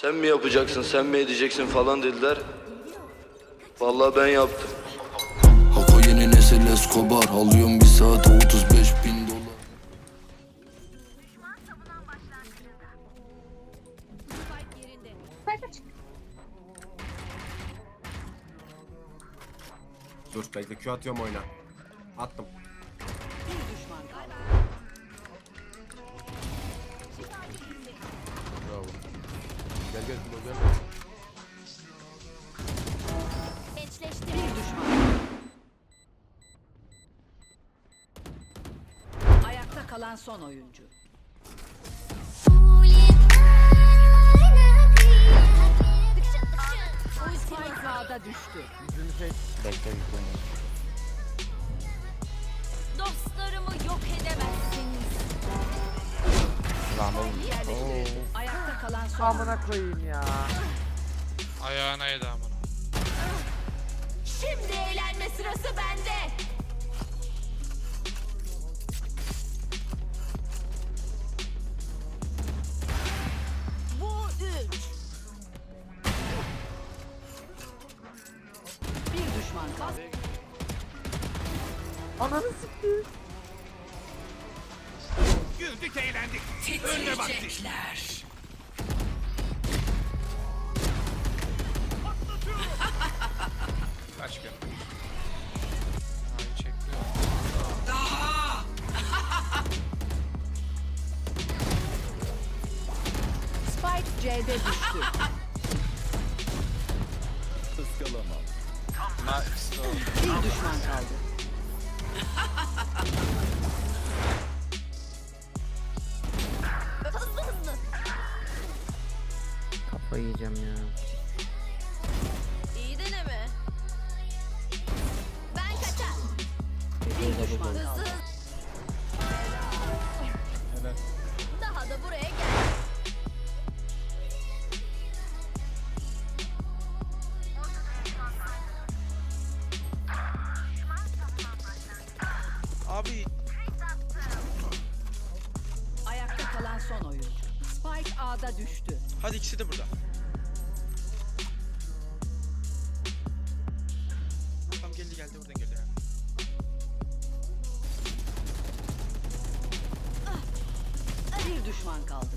Sen mi yapacaksın, sen mi edeceksin falan dediler. Vallahi ben yaptım. Hako yeni nesil Escobar Alıyorum bir saate 35 bin dolar Dur bekle Q atıyorum oyna. Attım. Gençleşti. Bir düşman. Ayakta kalan son oyuncu. Spike ağda düştü. Dostlarımı yok edemezsiniz. Yerleştirildi. Ayakta kalan son. Amına koyayım ya. Ayağına yedi amına. Şimdi eğlenme sırası bende. Bu üç. Bir düşman kaldı. Ananı siktir. Güldük eğlendik. Önüne baktık. C'de düştü. Bir düşman kaldı. Kafayı yiyeceğim ya. Abi Ayakta kalan son oyuncu. Spike A'da düştü. hadi ikisi de burada. Tam geldi geldi buradan geldi. Bir düşman kaldı.